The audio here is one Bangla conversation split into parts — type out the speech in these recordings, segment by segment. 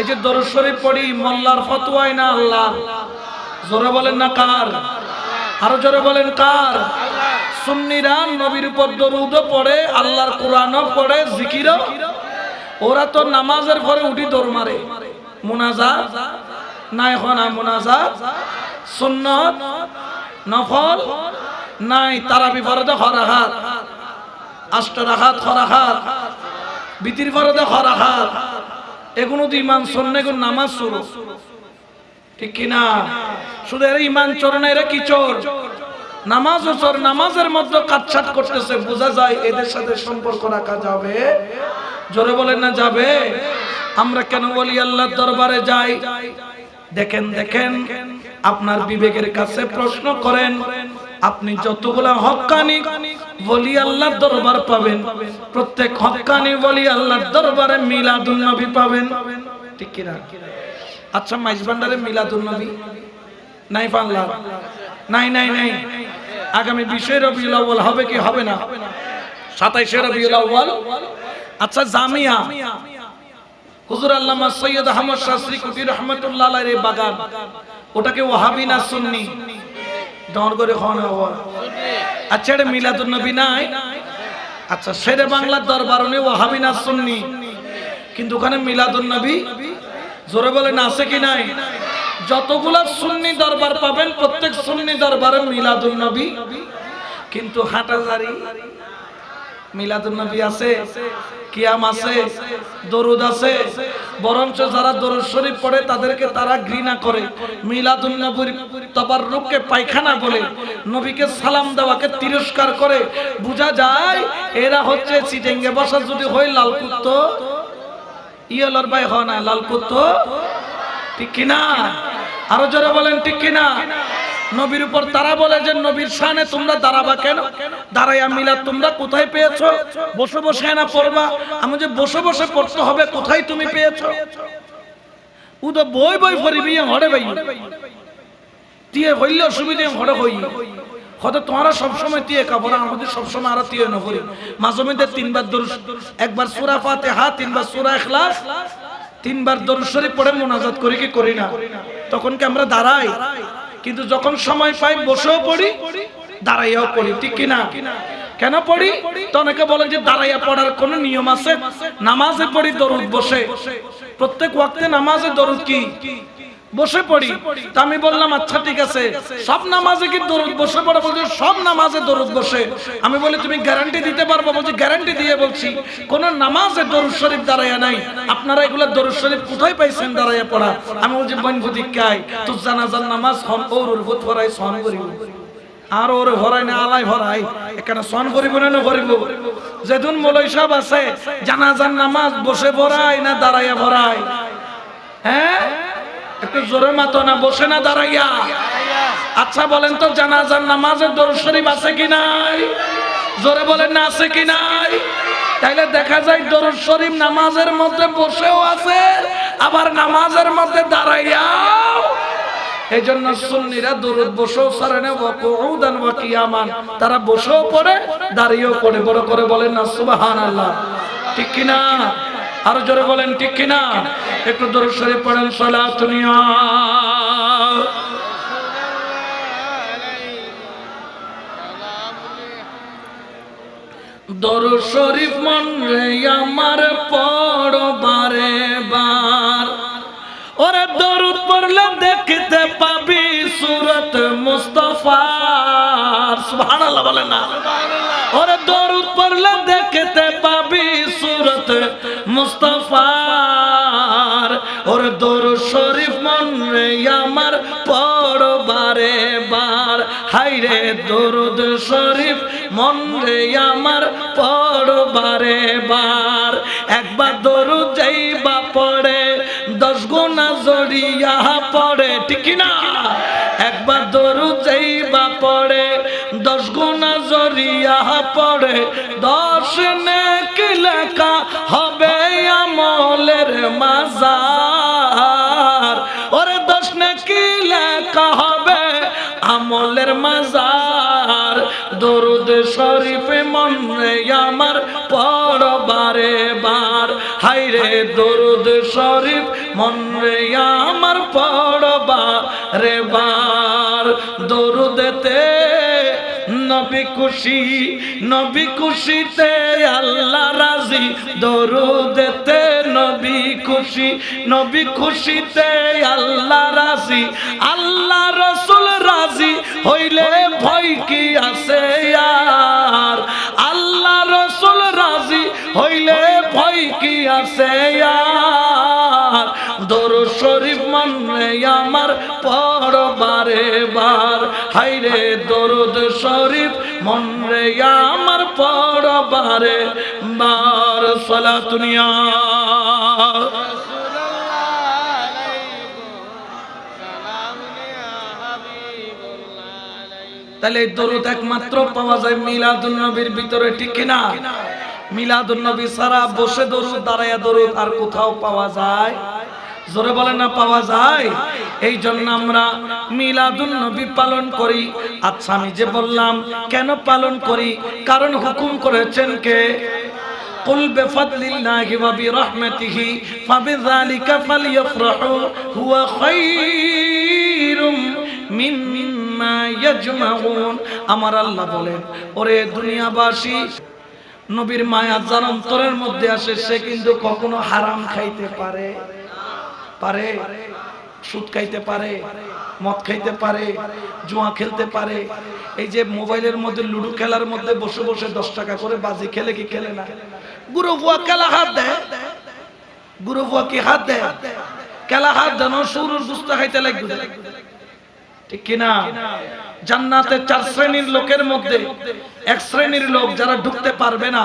এই যে দরুদ শরীফ পড়ি, মোল্লার ফতোয়াই না আল্লাহ? জোরে বলেন না কার? আরও জোরে বলেন কার? সুন্নিরা নবীর উপর দরুদও পড়ে, আল্লাহর কোরআনও পড়ে, জিকিরও। ওরা তো নামাজের পরে উঠি দৌড় মারে। মুনাজা নাই হনা মুনাজা সুন্নত? নফল? নাই তারা বিপরীতে হরাহাত আষ্ট রাখাত হরাহাত বিতির ফরদে হরাহাত এগুলো তো ইমান এগুলো নামাজ শুরু। ঠিক কিনা? শুধু এরা ইমান চোর না, এরা কি চোর নামাজ ও চোর নামাজের মধ্যে কাটছাট করতেছে। বোঝা যায় এদের সাথে সম্পর্ক রাখা যাবে? জোরে বলেন না, যাবে? আমরা কেন বলি আল্লাহর দরবারে যাই? দেখেন দেখেন, আপনার বিবেকের কাছে প্রশ্ন করেন। আপনি যতগুলা হকানি বলি আল্লাহর দরবার পাবেন, প্রত্যেক হক্কানি বলি আল্লাহর দরবারে মিলাদুন নবী পাবেন। ঠিক কিনা? আচ্ছা মাইজ ভান্ডারে মিলাদুন নবী? নাই বাংলা নাই নাই নাই। আগামী বিশে রবিউল আউ্বাল হবে কি হবে না? সাতাইশে রবিউল আউ্বাল আচ্ছা জামিয়া। হুজুর আল্লামা সৈয়দ আহমদ শাস্ত্রী কুটি রহমতুল্লাহ বাগান। ওটাকে ওয়াহাবি না সুন্নি? ডর করে খাওয়ানো হওয়া আচ্ছা এটা মিলাদুন নবী নাই। আচ্ছা সেরে বাংলার দরবার উনি ওয়াহাবি না সুন্নি। কিন্তু ওখানে মিলাদুন নবী জোরে বলেন, আছে কি নাই? যতগুলো সুন্নি দরবার পাবেন, প্রত্যেক সুন্নি দরবারে মিলাদুন নবী কিন্তু হাঁটাজারি মিলাদুন নবী আছে, কিয়াম আছে, দরুদ আছে। বরঞ্চ যারা দরুদ শরীফ পড়ে, তাদেরকে তারা ঘৃণা করে। মিলাদুন নবীর তবাররুককে পায়খানা বলে, নবীকে সালাম দেওয়াকে তিরস্কার করে। বোঝা যায়, এরা হচ্ছে চিটেঙ্গে বসা, যদি হয় লাল কুত্তো। ইয়েলর ভাই হয় না, লাল কুত্তো। ঠিক কিনা? আরও জোরে বলেন, ঠিক কিনা? নবীর উপর তারা বলে যে, নবীর শানে তোমরা দাঁড়াবা কেন? দাঁড়াইয়া মিলা তোমরা কোথায় পেয়েছ? বসে বসে না পড়বা। আমি যে বসে বসে পড়তে হবে, কোথায় তুমি পেয়েছ? ও তো বই বই ফরিবি হড়ে ভাই। দিয়ে হইলে অসুবিধে, হড়ে হই। হয়তো তোমরা সবসময় দিয়ে কাপড় আমাদের সবসময় আরও দিয়ে নকরি মাঝে মধ্যে তিনবার দরুস, একবার সুরা ফাতে হা তিনবার সুরা এখলাস তিনবার দরুদ শরীফ পড়ে মোনাজাত করি কি করি না? তখন কি আমরা দাঁড়াই? কিন্তু যখন সময় পাই বসেও পড়ি, দাঁড়াইয়াও পড়ি, ঠিক কিনা? কেন পড়ি? তো অনেকে বলে যে দাঁড়াইয়া পড়ার কোন নিয়ম আছে? নামাজে পড়ি, দরুদ বসে। প্রত্যেক ওয়াক্তে নামাজে দরুদ কি? বসে পড়ি। তা আমি বললাম আচ্ছা ঠিক আছে। সব নামাজে কি দরুদ বসে পড়া? বলছে, সব নামাজে দরুদ বসে। আমি বলি, তুমি গ্যারান্টি দিতে পারব? বলছি গ্যারান্টি দিয়ে বলছি, কোন নামাজে দরুদ শরীফ দাঁড়াইয়া নাই। আপনারা এগুলো দরুদ শরীফ কোথায় পাইছেন দাঁড়াইয়া পড়া? আমি বলছি বনভূতি কাই তো জানাজার নামাজ হন ওর ভূত ভরাই সন করিব। আর ওরে ভরাই না, আলাই ভরাই এখানে সন করিব না করিব? যেদিন মলই সব আছে, জানাজার নামাজ বসে ভরাই না দাঁড়াইয়া ভরাই হ্যাঁ? একটু জোরে মাতো না, বসে না দাঁড়াইয়া। আচ্ছা বলেন তো, জানাজার নামাজের দরুদ শরীফ আছে কি নাই? জোরে বলেন না আছে কি নাই? তাইলে দেখা যায় দরুদ শরীফ নামাজের মধ্যে বসেও আছে, আবার নামাজের মধ্যে দাঁড়াইয়াও। এই জন্য সুন্নিরা দরুদ বসেও সারে না কিয়ামান। তারা বসেও পড়ে, দাঁড়িয়েও পড়ে। বড় করে বলেন না, সুবহানাল্লাহ। ঠিক কি না আরও জোরে বলেন, ঠিক কিনা? একটু দরুদ শরীফ পড়েন সালাতুনিয়া দরুদ শরীফ মন রে আমার পড় বারে। বার ওরে দরুদ পড়লে দেখতে পাবি সুরত মুস্তফার। সুবহানাল্লাহ বলে না। ওরে দরুদ পড়লে মুস্তফার, ওরে দরুদ শরীফ মন রে আমার পড় বারে। বার হাই রে দরুদ শরীফ মন রে আমার পড় বারে। বার একবার দরুদ যাইবা পড়ে, দশ গুণা জড়িয়া পড়ে, ঠিক না একবার দরুদ যাইবা পড়ে, দশ গুণা জড়িয়া পড়ে, দশ নেকি মাজার। ওরে দশ নেকি লেখা হবে? আমলের মাজার। দরুদ শরীফে মন আমার পড় বারে। হাইরে দরুদ শরীফ মন আমার পড়বা রে বার। দরুদেতে নবী খুশি, নবী খুশিতে আল্লাহ রাজি। দরুদেতে নবী খুশি, নবী খুশিতে আল্লাহ রাজি। আল্লাহ রসুল রাজি, হইলে ভয় কি আছে আর? আল্লাহ রসুল রাজি, হইলে ভয় কি আছে আর? আদর শরীফ মানে আমার পড় বারে। বার হাইরে দরদ শরীফ মনে আমার পড় বারে। বার সলা দুনিয়া তাহলে দরুদ একমাত্র পাওয়া যায় মিলাদুল নবীর ভিতরে, ঠিক কিনা? মিলাদুল নবী সারা বসে দরুদ, দাঁড়ায় দরুদ আর কোথাও পাওয়া যায় জোরে বলেন না পাওয়া যায় এই জন্য আমরা মিলাদুন নবী পালন করি আচ্ছা আমি যে বললাম কেন পালন করি কারণ হুকুম করেছেন কে قل بفضل الله وبرحمته فبذلك فليفرحوا هو خير মিম্মা ইয়াজমাউন আমার আল্লাহ বলেন ওরে দুনিয়াবাসী নবীর মায়া যার অন্তরের মধ্যে আসে সে কিন্তু কখনো হারাম খাইতে পারে পারে, সুদ খাইতে পারে, মদ খাইতে পারে, জুয়া খেলতে পারে। এই যে মোবাইলের মধ্যে, লুডো খেলার মধ্যে বসে বসে দশ টাকা করে বাজি খেলে কি খেলে না? গুরু বুয়া খেলা হাত দেয়। গুরু বুয়া কি হাত দেয়? খেলা হাত দেন শুরুর গুস্তা খাইতে লাগবে। ঠিক কিনা? জান্নাতে চার শ্রেণির লোকের মধ্যে, এক শ্রেণির লোক যারা ঢুকতে পারবে না,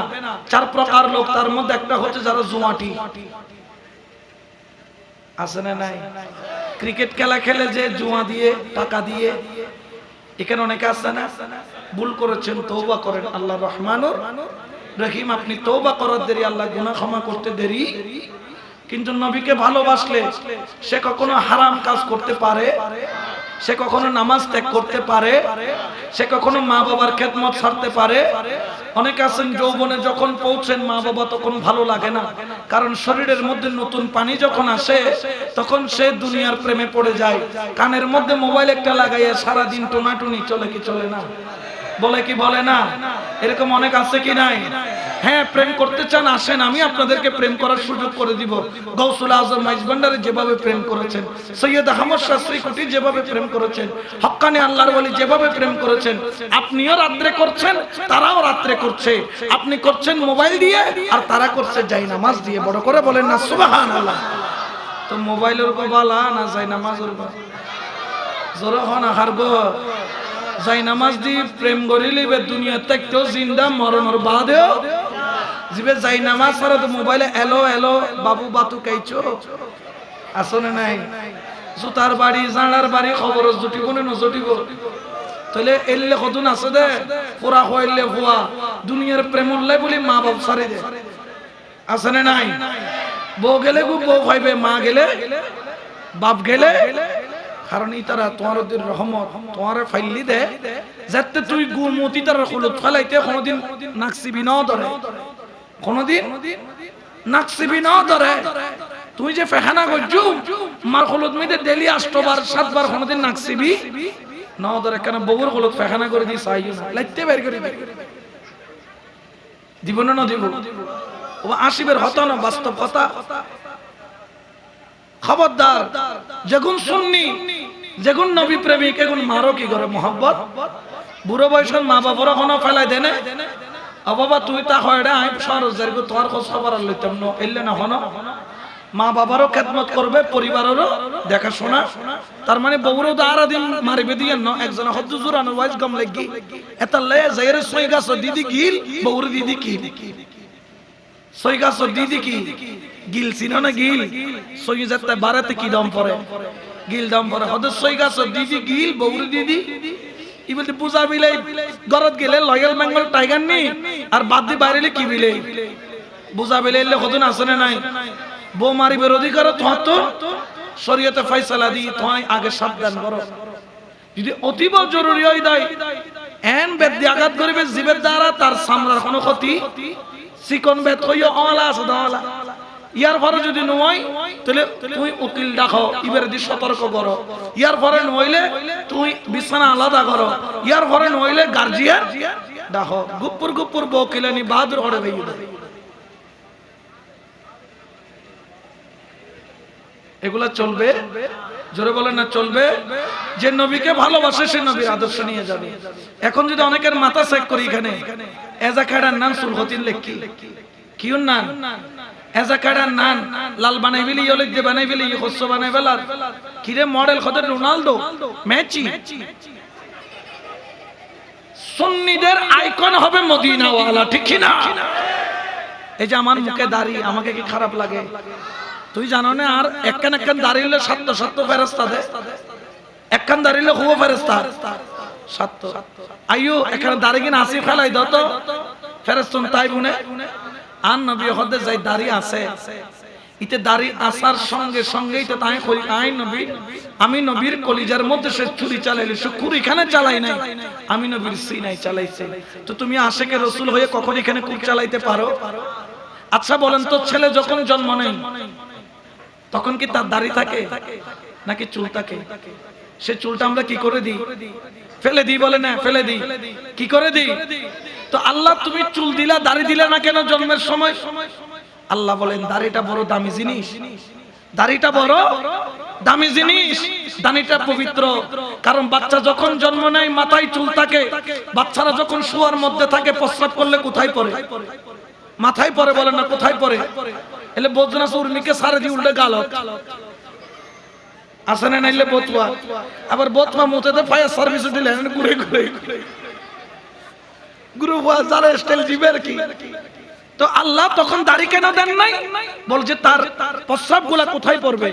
চার প্রকার লোক, তার মধ্যে একটা হচ্ছে যারা জুয়াটি আছে না নাই? ক্রিকেট খেলা খেলে যে জুয়া দিয়ে, টাকা দিয়ে, এখানে অনেকে আছে না? ভুল করেছেন তৌবা করেন। আল্লাহ রহমান রহিম। আপনি তৌবা করার দেরি, আল্লাহ গুনাহ ক্ষমা করতে দেরি। কিন্তু নবীকে ভালোবাসলে সে কখনো হারাম কাজ করতে পারে। সে কখনো নামাজ ত্যাগ করতে পারে, সে কখনো মা বাবার খেদমত ছাড়তে পারে। অনেকে আছেন যৌবনে যখন পৌঁছেন, মা বাবা তখন ভালো লাগে না। কারণ শরীরের মধ্যে নতুন পানি যখন আসে, তখন সে দুনিয়ার প্রেমে পড়ে যায়। কানের মধ্যে মোবাইল একটা লাগাইয়া সারাদিন টোনাটুনি চলে কি চলে না? বলে কি বলে না? এরকম অনেক আছে কি নাই? হ্যাঁ প্রেম করতে চান, আসেন, আমি আপনাদেরকে প্রেম করার সুযোগ করে দিব। গৌসুল আজম মাইজবান্ডারে যেভাবে প্রেম করেছেন, সৈয়দ আহমদ শাস্ত্রী কুটি যেভাবে প্রেম করেছেন হক্কানি আল্লাহর বলি যেভাবে প্রেম করেছেন, আপনিও রাত্রে করছেন, তারাও রাত্রে করছে। আপনি করছেন মোবাইল দিয়ে, আর তারা করছে যাই নামাজ দিয়ে। বড় করে বলেন না সুবাহান আল্লাহ তো মোবাইলের বালা, না যাই নামাজের জোরে হন আহার গো। যাই নামাজ দি, প্রেম করি লিবে দুনিয়া থাকতেও জিন্দা, মরণের বাদেও। জিবে যাই নামাজ ছাড়া তো মোবাইলে এলো এলো বাবু, বাতু, কাইছো? আসনে নাই? জুতার বাড়ি, জানার বাড়ি খবর জুটিব না নজটিব? তাহলে এলে কতন আছে দে? পুরা হইলে হুয়া দুনিয়ার প্রেম উল্লাই বলি মা বাপ সারি দে। আসনে নাই? বউ গেলে গু, বউ ভাইবে মা গেলে, বাপ গেলে কারণ ই তারা তোমার ওদের রহমত তোমার ফাইলি দে, যাতে তুই গুমতি তার হলুদ ফেলাইতে কোনোদিন নাকসিবি ন ধরে। কোনোদিন নাকসিবি ন ধরে। তুই যে ফেখানা করছু মার হলুদ মিতে ডেলি আষ্টবার, সাতবার কোনোদিন নাকসিবি ন ধরে। কেন বউর হলুদ ফেখানা করে দিই না। লাইতে বের করে দিবি দিব না না দিব। ও আসিবের হতো না, বাস্তব কথা। খবরদার যেগুন শুননি যেগুন নবী প্রেমিক, এগুন মারো কি করে? মোহাম্মত বুড়ো বয়সের মা বাবার কোনো ফেলাই দেনে? ও বাবা, তুই তা হয় রে আমি সরজ যাইগো তোমার খোঁজ খবর লইতাম না, এলে না হনো। মা বাবারও খেদমত করবে, পরিবারেরও দেখাশোনা। তার মানে বউরও তো আর দিন মারিবে দিয়ে ন, একজন হদ্দু জুরানো ওয়াইজ গম লাগি। এটা লে যাইরে সই গাছ দিদি গিল, বউর দিদি কি? সই গাছ দিদি কি? গিল চিনো না গিল? সই যাতে বারাতে কি দম পরে গিল দাম পরে হদ সই গাছ, দিদি গিল, বউর দিদি। ই বলতে পূজা বিলে গরত গেলে লয়াল বেঙ্গল টাইগার নি, আর বাদ দি বাইরে কি বিলে বুঝা বিলে এলে কতদিন আসনে নাই। বউ মারিবের অধিকার তোমার তো শরীয়তে দি তোমায় আগে সাবধান করো। যদি অতীব জরুরি হয় দেয় এন বেদ আঘাত করিবে, জীবের দ্বারা তার সামলার কোনো ক্ষতি। চিকন বেদ হইয়া অলা আছে, দলা। ইয়ার পরে যদি নয় তাহলে তুই উকিল ডাকো, ইবার দি সতর্ক করো। ইয়ার পরে নইলে তুই বিছানা আলাদা করো। ইয়ার পরে নইলে গার্জিয়ান ডাকো। গুপ্পুর গুপ্পুর বকিলানি বাহাদুর করে ভাই এগুলা চলবে? জোরে বলে না, চলবে? যে নবীকে ভালোবাসে, সে নবীর আদর্শ নিয়ে যাবে। এখন যদি অনেকের মাথা চেক করি এখানে এজা খাড়ার নাম সুলহতিন লেখি কিউন নান এজা খাড়ার নান, লাল বানাই ফেলি ইয়লিক যে বানাই ফেলি হস্য বানাই ফেলার কিরে মডেল খতে রোনাল্ডো মেচি? সুন্নিদের আইকন হবে মদিনাওয়ালা, ঠিক কি না এই যে আমার মুখে দাড়ি, আমাকে কি খারাপ লাগে? তুই জানো না আর একখান একখান দাঁড়িয়ে সাত্য, সত্য ফেরস্তা দে। একখান দাঁড়িয়ে হুবো ফেরস্তা। সত্য। আইয়ো এখানে দাঁড়িয়ে আসি ফেলাই দত ফেরস্তুন তাই বুনে। আর নবী হদে যাই দাঁড়িয়ে আছে। ইতে দাড়ি আসার সঙ্গে সঙ্গেই তো তাই করি। আই নবী আমি নবীর কলিজার মধ্যে সে চুরি চালাইলি সে কুর এখানে চালাই নাই। আমি নবীর সিনাই চালাইছে। তো তুমি আশেকে রসুল হয়ে কখন এখানে কুর চালাইতে পারো? আচ্ছা বলেন তো ছেলে যখন জন্ম নেই তখন কি তার দাড়ি থাকে নাকি চুল থাকে? সে চুলটা আমরা কি করে দিই? ফেলে দিই বলে না, ফেলে দিই। কি করে দিই? তো আল্লাহ, তুমি চুল দিলা, দাড়ি দিলা না কেন জন্মের সময়? আল্লাহ বলেন, দাড়িটা বড় দামি জিনিস। দাড়িটা বড় দামি জিনিস। দাড়িটা পবিত্র। কারণ বাচ্চা যখন জন্ম নেয়, মাথায় চুল থাকে। বাচ্চারা যখন শুয়ার মধ্যে থাকে, প্রস্রাব করলে কোথায় পড়ে? মাথায় পরে বলে না, কোথায় পরে এলে বদনা উর্মিকে সারে দিয়ে উল্টে গাল আসে না নাইলে বতুয়া। আবার বতুয়া মুতেতে ফায়ার সার্ভিস দিলে ঘুরে ঘুরে। গুরু যারা স্টাইল জিবের কি? তো আল্লাহ তখন দাড়ি কেন দেন নাই? বলছে তার প্রস্রাবগুলা কোথায় পড়বে?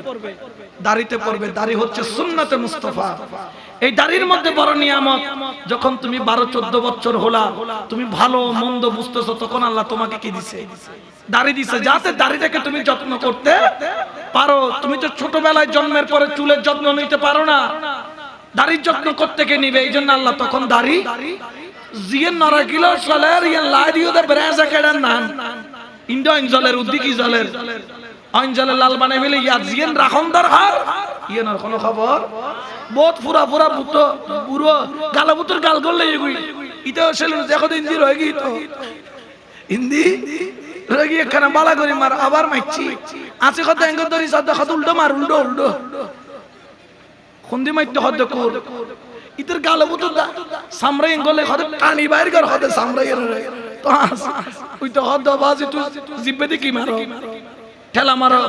দাড়িতে পড়বে। দাড়ি হচ্ছে সুন্নতে মুস্তফা। এই দাড়ির মধ্যে বড় নিয়ামত, যখন তুমি বারো, চোদ্দ বছর হলা, তুমি ভালো, মন্দ বুঝতেছো, তখন আল্লাহ তোমাকে কি দিছে? দাড়ি দিছে। যাতে দাড়িটাকে তুমি যত্ন করতে পারো। তুমি তো ছোটবেলায় জন্মের পরে চুলের যত্ন নিতে পারো না। দাড়ির যত্ন করতে কে নিবে? এই জন্য আল্লাহ তখন দাড়ি জিয়েন নরা কিলো চলের ইয়ে লাই দিও দে ব্রেজা কেডার নান ইন্ডো অঞ্চলের উদ্দিকি জলের অঞ্চলের লাল বানাই ফেলে ইয়া জিয়েন রাখন দরকার ইয়ে নর কোনো খবর বহুত পুরা পুরা বুতো পুরো গালা বুতর গাল করলে এগুই ইতেও ছিল দেখো তো হিন্দি রয়ে গিয়ে তো হিন্দি রয়ে গিয়ে এখানে বালা করি মার আবার মাইছি আছে কত এঙ্গর ধরি সদ্য কত উল্টো মার উল্টো উল্টো খুন্দি মাইতে হদ্দ কুর ইতর গালে বুতো সামরাই গলে হদে টানি বাইর কর, হদে সামরাই তো আস ওই তো হদ বাজি তুই জিব্বে দি কি মারো। ঠেলা মারো।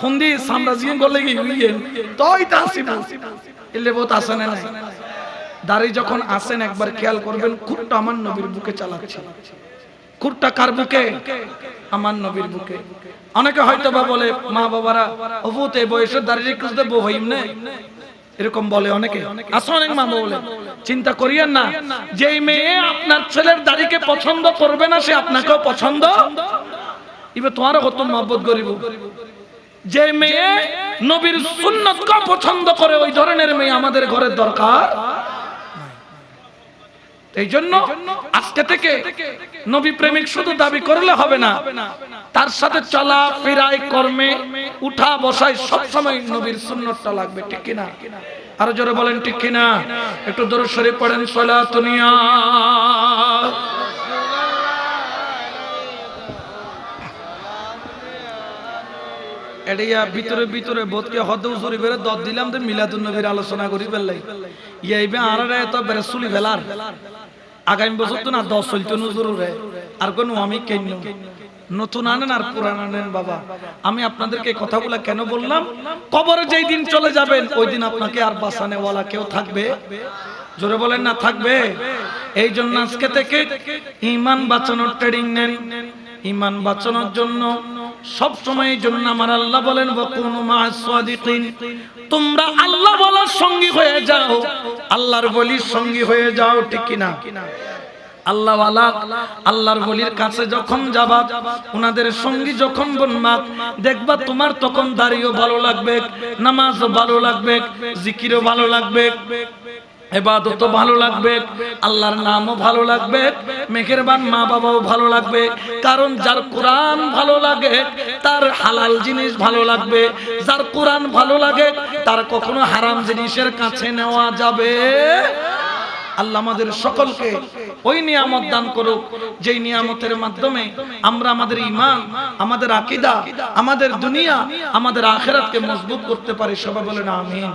খুন্দি সাম্রাজ্য গলে কি হইয়েন তোই তা আসিব। এলে বহুত আসেন না দাড়ি যখন আসেন একবার খেয়াল করবেন, খুঁটটা আমার নবীর বুকে চালাচ্ছে। খুঁটটা কার বুকে? আমার নবীর বুকে। অনেকে হয়তো বা বলে, মা বাবারা অবুতে বয়সের দাঁড়িয়ে খুঁজতে বউ হইম না। এরকম বলে অনেকে। আসো অনেক। মা বলে। চিন্তা করিয়েন না। যে মেয়ে আপনার ছেলের দাড়িকে পছন্দ করবে না সে আপনাকেও পছন্দ। এবার তোমারও কত মহব্বত করিব যে মেয়ে নবীর সুন্নতকে পছন্দ করে ওই ধরনের মেয়ে আমাদের ঘরের দরকার। এই জন্য আজকে থেকে নবী প্রেমিক শুধু দাবি করলে হবে না। তার সাথে চলা, ফেরায়, কর্মে, উঠা, বসায় সব সময় নবীর সুন্নতটা লাগবে, ঠিক কিনা? আরও জোরে বলেন, ঠিক কিনা? একটু দূর সরে পড়েন সলাতুনিয়া এডিয়া ভিতরে ভিতরে বোধকে হদ বেরে দদ দিলাম তো মিলাদুন নবীর আলোচনা করি ফেললাই। ইয়াইবে আর এত বেরে সুলি ফেলার। আগামী বছর তো না দশ চলতো নজরুরে আর কোনো আমি কেন? নতুন আনেন আর পুরান আনেন, বাবা। আমি আপনাদেরকে কথাগুলো কেন বললাম? কবরে যেই দিন চলে যাবেন, ওই দিন আপনাকে আর বাঁচানে ওয়ালা কেউ থাকবে? জোরে বলেন না, থাকবে? এই জন্য আজকে থেকে ইমান বাঁচানোর ট্রেডিং নেন। ইমান বাঁচানোর জন্য সব সময়ের জন্য আমার আল্লাহ বলেন তোমরা আল্লাহ বলার সঙ্গী হয়ে যাও। আল্লাহর বলির সঙ্গী হয়ে যাও, ঠিক কিনা? আল্লাহ আল্লাহর বলির কাছে যখন যাবা ওনাদের সঙ্গী যখন বনবা দেখবা তোমার তখন দাঁড়িয়েও ভালো লাগবে, নামাজও ভালো লাগবে, জিকিরও ভালো লাগবে, এবাদতও ভালো লাগবে, আল্লাহর নামও ভালো লাগবে, মেহেরবান মা বাবাও ভালো লাগবে, কারণ যার কোরআন ভালো লাগে, তার হালাল জিনিস ভালো লাগবে, যার কোরআন ভালো লাগে, তার কখনো হারাম জিনিসের কাছে নেওয়া যাবে আল্লাহ আমাদের সকলকে ওই নিয়ামত দান করুক, যেই নিয়ামতের মাধ্যমে আমরা আমাদের ইমান আমাদের আকিদা, আমাদের দুনিয়া, আমাদের আখেরাতকে মজবুত করতে পারি। সবাই বলেন, আমিন।